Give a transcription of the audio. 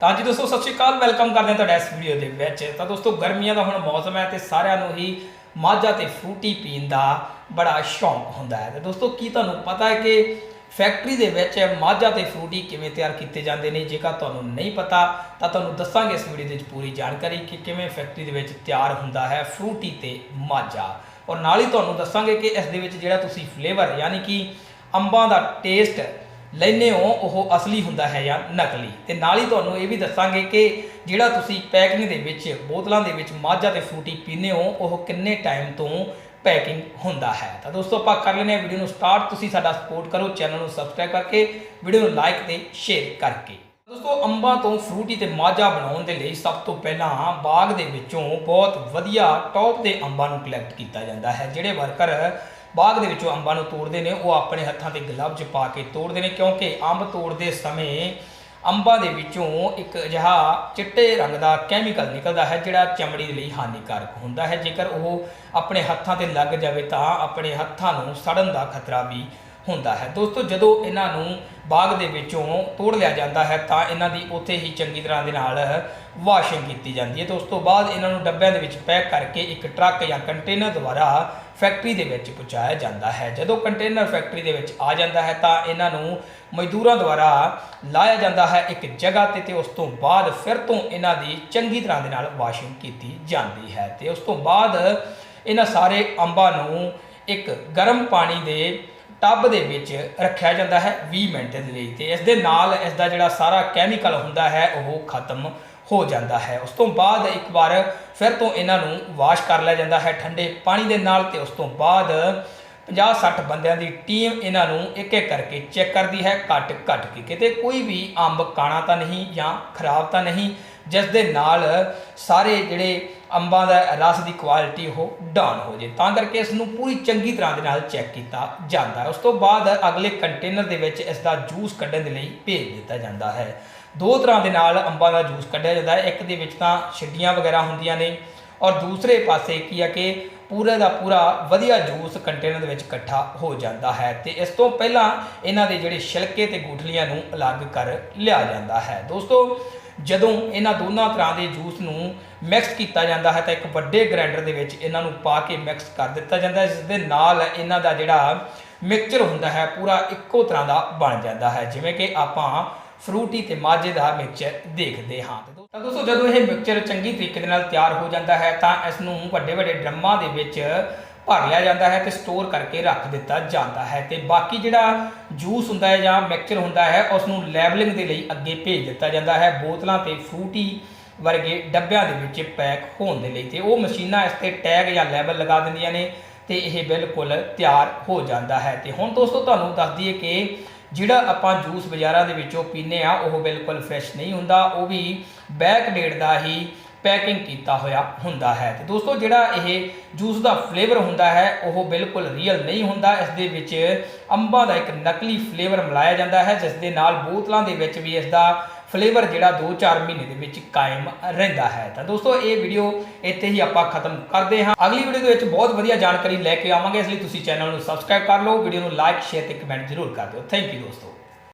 ਤਾਂ ਜੀ ਦੋਸਤੋ, ਸਤਿ ਸ਼੍ਰੀ ਅਕਾਲ। ਵੈਲਕਮ ਕਰਦੇ ਹਾਂ ਤੁਹਾਡਾ ਇਸ ਵੀਡੀਓ ਦੇ ਵਿੱਚ। ਤਾਂ ਦੋਸਤੋ, ਗਰਮੀਆਂ ਦਾ ਹੁਣ ਮੌਸਮ ਹੈ ਤੇ ਸਾਰਿਆਂ ਨੂੰ ਹੀ ਮਾਝਾ ਤੇ ਫਰੂਟੀ ਪੀਣ ਦਾ ਬੜਾ ਸ਼ੌਂਕ ਹੁੰਦਾ ਹੈ। ਤੇ ਦੋਸਤੋ, ਕੀ ਤੁਹਾਨੂੰ ਪਤਾ ਹੈ ਕਿ ਫੈਕਟਰੀ ਦੇ ਵਿੱਚ ਮਾਝਾ ਤੇ ਫਰੂਟੀ ਕਿਵੇਂ ਤਿਆਰ ਕੀਤੇ ਜਾਂਦੇ ਨੇ? ਜੇਕਰ ਤੁਹਾਨੂੰ ਨਹੀਂ ਪਤਾ, ਤਾਂ ਤੁਹਾਨੂੰ ਦੱਸਾਂਗੇ ਇਸ ਵੀਡੀਓ ਦੇ ਵਿੱਚ ਪੂਰੀ ਜਾਣਕਾਰੀ ਕਿ ਕਿਵੇਂ ਫੈਕਟਰੀ ਦੇ ਵਿੱਚ ਤਿਆਰ ਹੁੰਦਾ ਹੈ ਫਰੂਟੀ ਤੇ ਮਾਝਾ। ਔਰ ਨਾਲ ਹੀ ਤੁਹਾਨੂੰ ਦੱਸਾਂਗੇ ਕਿ ਇਸ ਦੇ ਵਿੱਚ ਜਿਹੜਾ ਤੁਸੀਂ ਫਲੇਵਰ ਯਾਨੀ ਕਿ ਅੰਬਾਂ ਦਾ ਟੇਸਟ ਲੈਨੇ ਹੋ, ਉਹ ਅਸਲੀ ਹੁੰਦਾ ਹੈ ਜਾਂ ਨਕਲੀ। ਤੇ ਨਾਲ ਹੀ ਤੁਹਾਨੂੰ ਇਹ ਵੀ ਦੱਸਾਂਗੇ ਕਿ ਜਿਹੜਾ ਤੁਸੀਂ ਪੈਕਿੰਗ ਦੇ ਵਿੱਚ, ਬੋਤਲਾਂ ਦੇ ਵਿੱਚ ਮਾਝਾ ਤੇ ਫਰੂਟੀ ਪੀਂਦੇ ਹੋ, ਉਹ ਕਿੰਨੇ ਟਾਈਮ ਤੋਂ ਪੈਕਿੰਗ ਹੁੰਦਾ ਹੈ। ਤਾਂ ਦੋਸਤੋ, ਆਪਾਂ ਕਰ ਲੈਨੇ ਆ ਵੀਡੀਓ ਨੂੰ ਸਟਾਰਟ। ਤੁਸੀਂ ਸਾਡਾ ਸਪੋਰਟ ਕਰੋ, ਚੈਨਲ ਨੂੰ ਸਬਸਕ੍ਰਾਈਬ ਕਰਕੇ, ਵੀਡੀਓ ਨੂੰ ਲਾਈਕ ਤੇ ਸ਼ੇਅਰ ਕਰਕੇ। ਦੋਸਤੋ, ਅੰਬਾਂ ਤੋਂ ਫਰੂਟੀ ਤੇ ਮਾਝਾ ਬਣਾਉਣ ਦੇ ਲਈ ਸਭ ਤੋਂ ਪਹਿਲਾਂ ਬਾਗ ਦੇ ਵਿੱਚੋਂ ਬਹੁਤ ਵਧੀਆ ਟੌਪ ਦੇ ਅੰਬਾਂ ਨੂੰ ਕਲੈਕਟ ਕੀਤਾ ਜਾਂਦਾ ਹੈ, ਜਿਹੜੇ ਵਰਕਰ ਬਾਗ ਦੇ ਵਿੱਚੋਂ ਅੰਬਾਂ ਨੂੰ ਤੋੜਦੇ ਨੇ, ਉਹ ਆਪਣੇ ਹੱਥਾਂ ਤੇ ਗਲਵਜ਼ ਪਾ ਕੇ ਤੋੜਦੇ ਨੇ, ਕਿਉਂਕਿ ਅੰਬ ਤੋੜਦੇ ਸਮੇਂ ਅੰਬਾਂ ਦੇ ਵਿੱਚੋਂ ਇੱਕ ਅਜਿਹਾ ਚਿੱਟੇ ਰੰਗ ਦਾ ਕੈਮੀਕਲ ਨਿਕਲਦਾ ਹੈ, ਜਿਹੜਾ ਚਮੜੀ ਦੇ ਲਈ ਹਾਨੀਕਾਰਕ ਹੁੰਦਾ ਹੈ। ਜੇਕਰ ਉਹ ਆਪਣੇ ਹੱਥਾਂ ਤੇ ਲੱਗ ਜਾਵੇ ਤਾਂ ਆਪਣੇ ਹੱਥਾਂ ਨੂੰ ਸੜਨ ਦਾ ਖਤਰਾ ਵੀ ਹੁੰਦਾ ਹੈ। ਦੋਸਤੋ, ਜਦੋਂ ਇਹਨਾਂ ਨੂੰ ਬਾਗ ਦੇ ਵਿੱਚੋਂ ਤੋੜ ਲਿਆ ਜਾਂਦਾ ਹੈ, ਤਾਂ ਇਹਨਾਂ ਦੀ ਉੱਥੇ ਹੀ ਚੰਗੀ ਤਰ੍ਹਾਂ ਦੇ ਨਾਲ ਵਾਸ਼ਿੰਗ ਕੀਤੀ ਜਾਂਦੀ ਹੈ। ਤੇ ਉਸ ਤੋਂ ਬਾਅਦ ਇਹਨਾਂ ਨੂੰ ਡੱਬਿਆਂ ਦੇ ਵਿੱਚ ਪੈਕ ਕਰਕੇ ਇੱਕ ਟਰੱਕ ਜਾਂ ਕੰਟੇਨਰ ਦੁਆਰਾ ਫੈਕਟਰੀ ਦੇ ਵਿੱਚ ਪਹੁੰਚਾਇਆ ਜਾਂਦਾ ਹੈ। ਜਦੋਂ ਕੰਟੇਨਰ ਫੈਕਟਰੀ ਦੇ ਵਿੱਚ ਆ ਜਾਂਦਾ ਹੈ, ਤਾਂ ਇਹਨਾਂ ਨੂੰ ਮਜ਼ਦੂਰਾਂ ਦੁਆਰਾ ਲਾਇਆ ਜਾਂਦਾ ਹੈ ਇੱਕ ਜਗ੍ਹਾ ਤੇ ਤੇ ਉਸ ਤੋਂ ਬਾਅਦ ਫਿਰ ਤੋਂ ਇਹਨਾਂ ਦੀ ਚੰਗੀ ਤਰ੍ਹਾਂ ਦੇ ਨਾਲ ਵਾਸ਼ਿੰਗ ਕੀਤੀ ਜਾਂਦੀ ਹੈ। ਤੇ ਉਸ ਤੋਂ ਬਾਅਦ ਇਹਨਾਂ ਸਾਰੇ ਅੰਬਾਂ ਨੂੰ ਇੱਕ ਗਰਮ ਪਾਣੀ ਦੇ ਟੱਬ ਦੇ ਵਿੱਚ ਰੱਖਿਆ ਜਾਂਦਾ ਹੈ 20 ਮਿੰਟ ਦੇ ਲਈ ਤੇ ਇਸ ਦੇ ਨਾਲ ਇਸ ਦਾ ਜਿਹੜਾ ਸਾਰਾ ਕੈਮੀਕਲ ਹੁੰਦਾ ਹੈ, ਉਹ ਖਤਮ ਹੋ ਜਾਂਦਾ ਹੈ। ਉਸ ਤੋਂ ਬਾਅਦ ਇੱਕ ਵਾਰ ਫਿਰ ਤੋਂ ਇਹਨਾਂ ਨੂੰ ਵਾਸ਼ ਕਰ ਲਿਆ ਜਾਂਦਾ ਹੈ ਠੰਡੇ ਪਾਣੀ ਦੇ ਨਾਲ ਤੇ ਉਸ ਤੋਂ ਬਾਅਦ 50-60 ਬੰਦਿਆਂ ਦੀ ਟੀਮ ਇਹਨਾਂ ਨੂੰ ਇੱਕ ਇੱਕ ਕਰਕੇ ਚੈੱਕ ਕਰਦੀ ਹੈ ਕੱਟ ਕੱਟ ਕੇ। ਕਿਤੇ ਕੋਈ ਵੀ ਅੰਬ ਕਾਣਾ ਤਾਂ ਨਹੀਂ ਜਾਂ ਖਰਾਬ ਤਾਂ ਨਹੀਂ, ਜਿਸ ਦੇ ਨਾਲ ਸਾਰੇ ਜਿਹੜੇ ਅੰਬਾਂ ਦਾ ਰਸ ਦੀ ਕੁਆਲਿਟੀ ਉਹ ਡਾਊਨ ਹੋ ਜੇ। ਤਾਂ ਕਰਕੇ ਇਸ ਨੂੰ ਪੂਰੀ ਚੰਗੀ ਤਰ੍ਹਾਂ ਦੇ ਨਾਲ ਚੈੱਕ ਕੀਤਾ ਜਾਂਦਾ ਹੈ। ਉਸ ਤੋਂ ਬਾਅਦ ਅਗਲੇ ਕੰਟੇਨਰ ਦੇ ਵਿੱਚ ਇਸ ਦਾ ਜੂਸ ਕੱਢਣ ਦੇ ਲਈ ਭੇਜ ਦਿੱਤਾ ਜਾਂਦਾ ਹੈ। ਦੋ ਤਰ੍ਹਾਂ ਦੇ ਨਾਲ ਅੰਬਾਂ ਦਾ ਜੂਸ ਕੱਢਿਆ ਜਾਂਦਾ ਹੈ। ਇੱਕ ਦੇ ਵਿੱਚ ਤਾਂ ਛਿੱਡੀਆਂ ਵਗੈਰਾ ਹੁੰਦੀਆਂ ਨੇ ਔਰ ਦੂਸਰੇ ਪਾਸੇ ਕੀ ਆ ਕਿ ਪੂਰੇ ਦਾ ਪੂਰਾ ਵਧੀਆ ਜੂਸ ਕੰਟੇਨਰ ਦੇ ਵਿੱਚ ਇਕੱਠਾ ਹੋ ਜਾਂਦਾ ਹੈ ਤੇ ਇਸ ਤੋਂ ਪਹਿਲਾਂ ਇਹਨਾਂ ਦੇ ਜਿਹੜੇ ਛਿਲਕੇ ਤੇ ਗੁਠਲੀਆਂ ਨੂੰ ਅਲੱਗ ਕਰ ਲਿਆ ਜਾਂਦਾ ਹੈ। ਦੋਸਤੋ ਜਦੋਂ ਇਹਨਾਂ ਦੋਨਾਂ ਤਰ੍ਹਾਂ ਦੇ ਜੂਸ ਨੂੰ ਮਿਕਸ ਕੀਤਾ ਜਾਂਦਾ ਹੈ ਤਾਂ ਇੱਕ ਵੱਡੇ ਗ੍ਰਾਈਂਡਰ ਦੇ ਵਿੱਚ ਇਹਨਾਂ ਨੂੰ ਪਾ ਕੇ ਮਿਕਸ ਕਰ ਦਿੱਤਾ ਜਾਂਦਾ ਹੈ, ਜਿਸ ਦੇ ਨਾਲ ਇਹਨਾਂ ਦਾ ਜਿਹੜਾ ਮਿਕਸਚਰ ਹੁੰਦਾ ਹੈ, ਪੂਰਾ ਇੱਕੋ ਤਰ੍ਹਾਂ ਦਾ ਬਣ ਜਾਂਦਾ ਹੈ। ਜਿਵੇਂ ਕਿ ਆਪਾਂ ਫਰੂਟੀ ਤੇ ਮਾਝੇ ਦਾ ਮਿਕਸਚਰ ਦੇਖਦੇ ਹਾਂ। ਤਾਂ ਦੋਸਤੋ, ਜਦੋਂ ਇਹ ਮਿਕਸਚਰ ਚੰਗੀ ਤਰੀਕੇ ਦੇ ਨਾਲ ਤਿਆਰ ਹੋ ਜਾਂਦਾ ਹੈ, ਤਾਂ ਇਸ ਨੂੰ ਵੱਡੇ ਵੱਡੇ ਡਰਮਾਂ ਦੇ ਵਿੱਚ ਭਰ ਲਿਆ ਜਾਂਦਾ ਹੈ ਤੇ ਸਟੋਰ ਕਰਕੇ ਰੱਖ ਦਿੱਤਾ ਜਾਂਦਾ ਹੈ ਤੇ ਬਾਕੀ ਜਿਹੜਾ ਜੂਸ ਹੁੰਦਾ ਹੈ ਜਾਂ ਮਿਕਸਚਰ ਹੁੰਦਾ ਹੈ ਉਸ ਨੂੰ ਲੈਬਲਿੰਗ ਦੇ ਲਈ ਅੱਗੇ ਭੇਜ ਦਿੱਤਾ ਜਾਂਦਾ ਹੈ। ਬੋਤਲਾਂ ਤੇ ਫਰੂਟੀ ਵਰਗੇ ਡੱਬਿਆਂ ਦੇ ਵਿੱਚ ਪੈਕ ਹੋਣ ਦੇ ਲਈ ਤੇ ਉਹ ਮਸ਼ੀਨਾਂ ਇਸ ਤੇ ਟੈਗ ਜਾਂ ਲੈਬਲ ਲਗਾ ਦਿੰਦੀਆਂ ਨੇ ਤੇ ਇਹ ਬਿਲਕੁਲ ਤਿਆਰ ਹੋ ਜਾਂਦਾ ਹੈ। ਤੇ ਹੁਣ ਦੋਸਤੋ ਤੁਹਾਨੂੰ ਦੱਸ ਦਈਏ ਕਿ ਜਿਹੜਾ ਆਪਾਂ ਜੂਸ ਬਾਜ਼ਾਰਾਂ ਦੇ ਵਿੱਚੋਂ ਪੀਨੇ ਆ ਉਹ ਬਿਲਕੁਲ ਫਰੈਸ਼ ਨਹੀਂ ਹੁੰਦਾ। ਉਹ ਵੀ ਬੈਕ ਡੇਟ ਦਾ ਹੀ ਪੈਕਿੰਗ ਕੀਤਾ ਹੋਇਆ ਹੁੰਦਾ ਹੈ। ਤੇ ਦੋਸਤੋ, ਜਿਹੜਾ ਇਹ ਜੂਸ ਦਾ ਫਲੇਵਰ ਹੁੰਦਾ ਹੈ, ਉਹ ਬਿਲਕੁਲ ਰੀਅਲ ਨਹੀਂ ਹੁੰਦਾ। ਇਸ ਦੇ ਵਿੱਚ ਅੰਬਾਂ ਦਾ ਇੱਕ ਨਕਲੀ ਫਲੇਵਰ ਮਿਲਾਇਆ ਜਾਂਦਾ ਹੈ, ਜਿਸ ਦੇ ਨਾਲ ਬੋਤਲਾਂ ਦੇ ਵਿੱਚ ਵੀ ਇਸ ਦਾ ਫਲੇਵਰ ਜਿਹੜਾ 2-4 ਮਹੀਨੇ ਦੇ ਵਿੱਚ ਕਾਇਮ ਰਹਿੰਦਾ ਹੈ। ਤਾਂ ਦੋਸਤੋ, ਇਹ ਵੀਡੀਓ ਇੱਥੇ ਹੀ ਆਪਾਂ ਖਤਮ ਕਰਦੇ ਹਾਂ। ਅਗਲੀ ਵੀਡੀਓ ਦੇ ਵਿੱਚ ਬਹੁਤ ਵਧੀਆ ਜਾਣਕਾਰੀ ਲੈ ਕੇ ਆਵਾਂਗੇ। ਇਸ ਲਈ ਤੁਸੀਂ ਚੈਨਲ ਨੂੰ ਸਬਸਕ੍ਰਾਈਬ ਕਰ ਲਓ ਵੀਡੀਓ ਨੂੰ ਲਾਈਕ ਸ਼ੇਅਰ ਤੇ ਕਮੈਂਟ ਜ਼ਰੂਰ ਕਰ ਦਿਓ। ਥੈਂਕ ਯੂ ਦੋਸਤੋ।